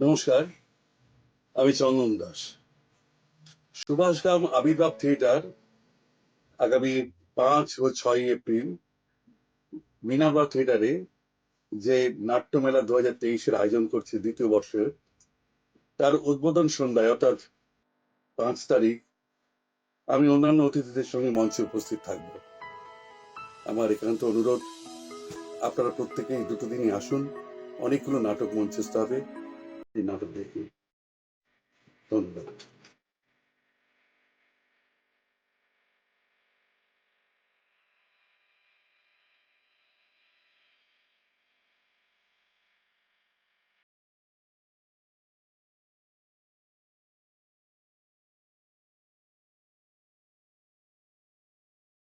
নমস্কার, আমি চন্দন দাস। সুভাষগ্রাম আবির্ভাব থিয়েটার আগামী পাঁচ ও ছয় এপ্রিল মিনাবার থিয়েটারে যে নাট্যমেলা দু হাজার তেইশের আয়োজন করছে দ্বিতীয় বর্ষের, তার উদ্বোধন সন্ধ্যায়, অর্থাৎ পাঁচ তারিখ, আমি অন্যান্য অতিথিদের সঙ্গে মঞ্চে উপস্থিত থাকব। আমার একান্ত অনুরোধ, আপনারা প্রত্যেকেই দুটো দিনই আসুন, অনেকগুলো নাটক মঞ্চস্থ হবে। another day, Don't look.